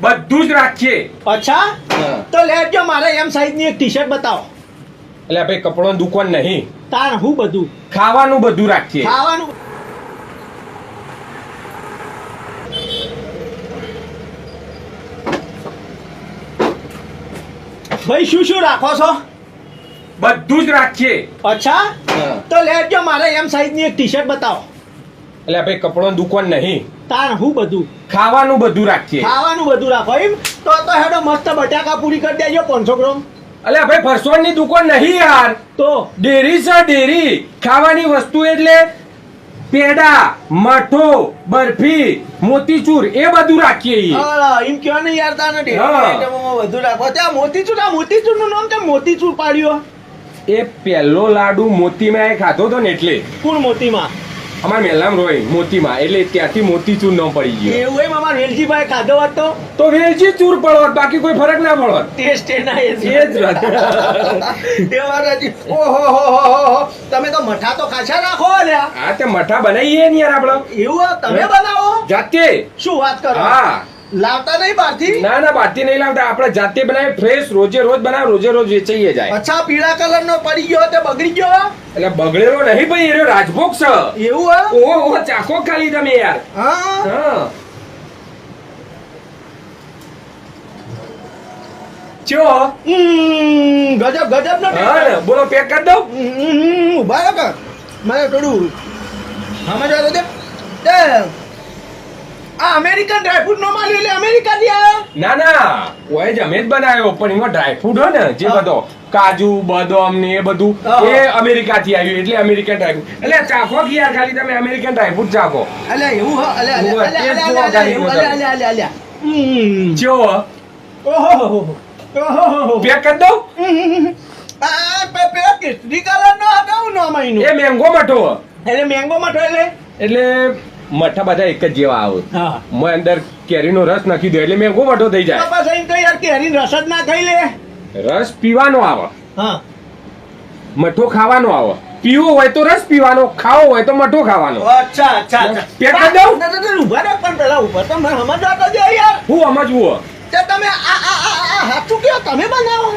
બધું જ રાખીએ. અચ્છા? તો લેજો મારે એમ સાઈઝની એક ટી શર્ટ બતાવો. એટલે ભાઈ કપડો દુકાન નહીં. તાર હું બધું? ખાવાનું બધું રાખીએ. ખાવાનું. ભાઈ શું શું રાખો છો? બધું જ રાખીએ. અચ્છા? તો લેજો મારે એમ સાઈઝની એક ટી શર્ટ બતાવો. એટલે ભાઈ કપડો દુકાન નહીં. તાર હું બધું? ખાવાનું બધું રાખીએ. ખાવાનું બધું રાખો એમ? તો તો હેડો મસ્ત બટાકા પૂરી કરી દેજો પાંચસો ગ્રામ. અલે ભાઈ ફરસોણની દુકાન નહીં યાર. તો? ડેરી છે ડેરી. ખાવાની વસ્તુ એટલે પેડા મઠો બરફી મોતીચૂર એ બધું રાખીએ એમ કયો ને યાર તાને ડેરી. આઈટમોમાં રાખો. ત્યાં મોતીચૂર આ મોતીચૂરનું નામ કેમ મોતીચૂર પાડ્યો. એ પહેલો લાડુ મોતીમાં એ ખાધો તો ને એટલે. કુણ મોતીમાં? અમાર મેલામ રોય મોતીમાં. એટલે ત્યાંથી મોતી ચૂર ન પડી ગયો. એવું એમ અમાર વેલજીભાઈ ખાધો હતો? તો વેલજી ચૂર પડો બાકી કોઈ ફરક ના પડોત ટેસ્ટ એના એ જ હતી. ઓહો હો હો હો હો. તમે તો મઠા તો ખાસા રાખો અલ્યા હા તે મઠા બનાવીએ ને યાર આપણો. એવું તમે બનાવો? જાતે? શું વાત કરો? હા. લાવતા નહીં બહારથી? ના ના બારથી નહીં લાવતા. આપણે જાતે બનાવીએ ફ્રેશ રોજે રોજ બનાવે રોજે રોજ વેચાઈએ જાય. અચ્છા પીળા કલર નો પડી ગયો તે બગડી ગયો? એટલે બગડેલો નહીં ભાઈ એનો રાજભોગ છે. એવું હા ઓહો ઓહો ચાખો ખાલી તમે યાર. હા. હા. ચો? હમ, ગજબ ગજબ નો હા ને, બોલો પેક કરી દઉં? ઊભા રહો થોડું સમજવા દો. આ અમેરિકન ડ્રાયફ્રૂટ નો માલ એટલે અમેરિકા થી આવ્યો ના ના ઓય જ અમે જ બનાવ્યો પણ એમાં ડ્રાયફ્રૂટ હોય ને જે બધો કાજુ બદામ ને એ બધું એ અમેરિકા થી આવ્યું એટલે અમેરિકન ડ્રાયફ્રૂટ એટલે ચાખો કે યાર ખાલી તમે અમેરિકન ડ્રાયફ્રૂટ ચાખો. એટલે એવું હા અલ્યા હમ. ચો ઓહોહોહો. ઓહોહોહો. પેક કરી દઉં? આ પેલા કેસરી કલર નો હતો હું નામ એ મેંગો મઠો. એટલે મેંગો મઠો એટલે? એટલે મઠા બધા એક જ જેવા આવે. હા. મેં અંદર કેરીનો રસ નાખી દો એટલે મેંગો મઠો થઈ જાય. બાપા સાહેબ તો યાર કેરીનો રસ જ ના ખાઈ લે. રસ પીવાનો આવે. હા. મઠો ખાવાનો આવે. પીવો હોય તો રસ પીવાનો ખાવો હોય તો મઠો ખાવાનો. અચ્છા અચ્છા પેટ કરી દઉં? ના, ના, ના, ઊભા રહે પણ પેલા ઊભા તો મને સમજવા તો દો યાર. હું સમજવું? તે તમે આ આ હાચું કયો તમે બનાવો?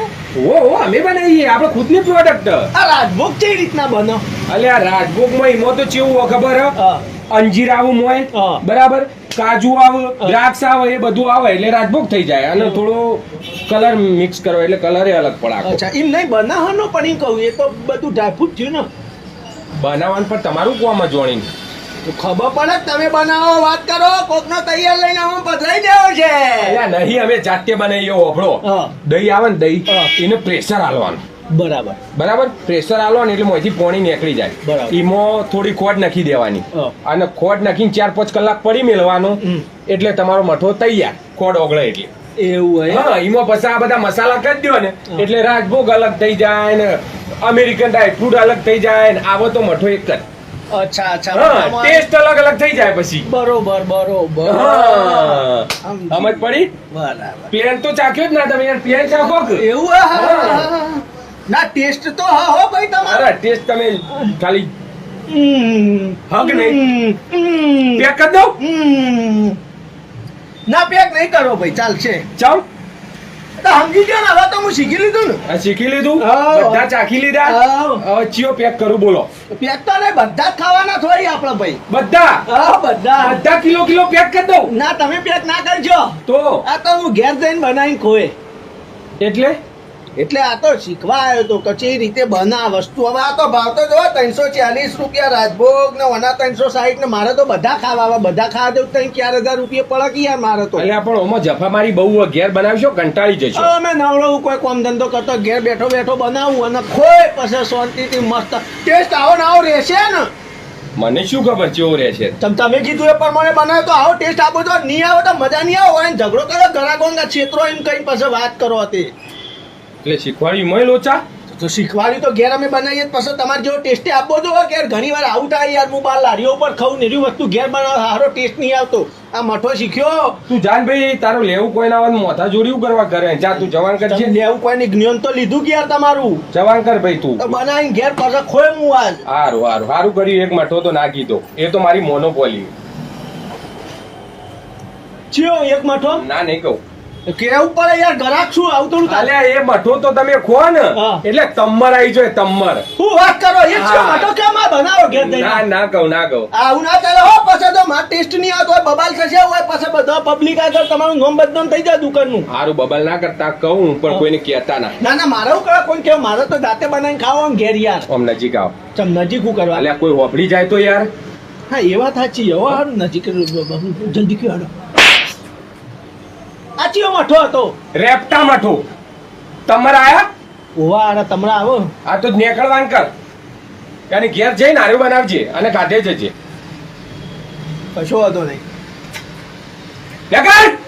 ઓ ઓ અમે બનાવીએ. આપણે ખુદની પ્રોડક્ટ. આ રાજભોગ કેવી રીતના બનો? અલ્યા રાજભોગમાં એમાં તો ચેવું ખબર હે? અંજીર આવું મોય હા. બરાબર? કાજુ આવે દ્રાક્ષ આવે એ બધું આવે એટલે રાજભોગ થઈ જાય. અને થોડો કલર મિક્સ કરો એટલે કલર અલગ પડે અચ્છા એમ નહીં બનાવવાનો પણ એમ કહું એ તો બધું ડ્રાયફ્રૂટ થયું ને. બનાવવાનું પણ તમારું કોમ જ જોણી તો ખબર પડે તમે બનાવો વાત કરો કોકનો તૈયાર લઈને હું બદલાઈ દેવો છે. અલ્યા નહીં અમે જાતે બનાવીએ ઓભળો હા. દહીં આવે ને દહીં હા. એને પ્રેશર હાલવાનું. બરાબર. બરાબર? પ્રેશર આલો ને એટલે મોંથી પોણી નીકળી જાય. એમાં થોડી ખોટ નાખી દેવાની. અને ખોટ નાખીને ચાર પાંચ કલાક પડી મેળવાનું એટલે તમારો મઠો તૈયાર. ખોટ ઓગળે એટલે. એવું હોય હા એમાં પછી આ બધા મસાલા કરી દો ને એટલે રાજભોગ અલગ થઈ જાય ને અમેરિકન ડ્રાયફ્રૂટ અલગ થઈ જાય ને આવો તો મઠો એક જ. અચ્છા અચ્છા. હા ટેસ્ટ અલગ અલગ થઈ જાય પછી. બરોબર બરોબર. સમજ પડી? બરાબર. પ્લેન તો ચાખ્યો જ ના તમે યાર. પ્લેન ચાખો એવું? હા. ના ટેસ્ટ તો હા હો ભાઈ તમારો. ટેસ્ટ તમે ખાલી. હક નહીં. પેક કરી દો ના પેક નહીં કરો ભાઈ ચાલશે. ચાલ. તો સમજી ગયો ને હવે તો હું શીખી લીધું ને. શીખી લીધું? બધા ચાખી લીધા? હવે. ચિયો પેક કરું બોલો. પેક તો નહીં બધા જ ખાવાના થોડી આપણે ભાઈ. બધા? બધા. બધા કિલો કિલો પેક કરી દઉં? ના તમે પેક ના કરજો. તો? આ તો હું ઘેર જઈને બનાવીને ખોએ એટલે? એટલે આ તો શીખવા આવ્યો તો કચી રીતે બના વસ્તુ. હવે આ તો ભાવ તો જોવા ત્રણસો ચાલીસ રૂપિયા રાજભોગ ને વના ત્રણસો સાહીઠ ને મારે તો બધા ખાવા આવે. બધા ખાવા દેવું ત્રણ ચાર હજાર રૂપિયા પડે કે યાર મારે તો? અલ્યા પણ ઓમાં જફા મારી બહુ ઘેર બનાવશો કંટાળી જશો. અમે નવરો કોઈ કોમ ધંધો કરતો ઘેર બેઠો બેઠો બનાવું અને ખોય પછી શાંતિથી મસ્ત. ટેસ્ટ આવો ને આવો રહેશે ને. મને શું ખબર ચેવો રહે છે તમ તમે કીધું એ પ્રમાણે બનાવે તો આવો ટેસ્ટ આપો તો નહીં આવો તો મજા નહીં આવો. હોય ને ઝઘડો કરો ઘણા ગોંગા છેતરો એમ કઈ પાસે વાત કરો હતી એટલે શીખવાડ્યું મય લોચા તો શીખવાડી તો ઘેર અમે બનાવીએ પછી તમારે જેવો ટેસ્ટે આપવો તો ઘેર. ઘણી વાર આવું થાય યાર હું બાર લારીઓ પર ખાઉં ને વસ્તુ ઘેર બનાવ સારો ટેસ્ટ નહીં આવતો. આ મઠો શીખ્યો? તું જાન ભાઈ તારું લેવું કોઈ ના મોથા જોડ્યું કરવા કરે જા તું જવાન કર લેવું કોઈની જ્ઞાન તો લીધું કે યાર તમારું? જવાન કર ભાઈ તું. બનાવીને ઘેર પાછા ખોય હું આજ. હારું હારું હારું કર્યું. એક મઠો તો નાખી દો. એ તો મારી મોનોપોલી ચિયો એક મઠો? ના નહીં કહું. કેવું પડે યાર ગરાક શું આવું થોડું ચાલે એ મઠો તો તમે ખો ને એટલે તમ્મર આવી જાય તમ્મર. હું વાત કરો એ શું હા. કેમ આ બનાવો ઘેર ના ના કહું ના કહું. આવું ના ચાલે. હો પછી તો માર ટેસ્ટ નહીં આવતો હોય બબાલ થશે હોય પછી બધા પબ્લિક આગળ તમારું નોમ બદનામ થઈ જાય દુકાનનું. હારું બબાલ ના કરતા કહું પણ કોઈને કહેતા ના. ના ના મારે હું કરવા કોઈ કેવું મારે તો દાંતે બનાવીને ખાવાનું ઘેર યાર. આમ નજીક આવ. ચમ નજીક હું કરવા? અલ્યા કોઈ હોભળી જાય તો યાર. હા એ વાત સાચી હો નજીક જલ્દી કયો મઠો હતો. રેપટા માઠો તમર આયા? ઓવા અને તમને આવો. આ તો નેકળવાન કર. અને ઘેર જઈને આર્યું બનાવજે અને કાઢે જજે. કશો હતો નહીં. નેકળ!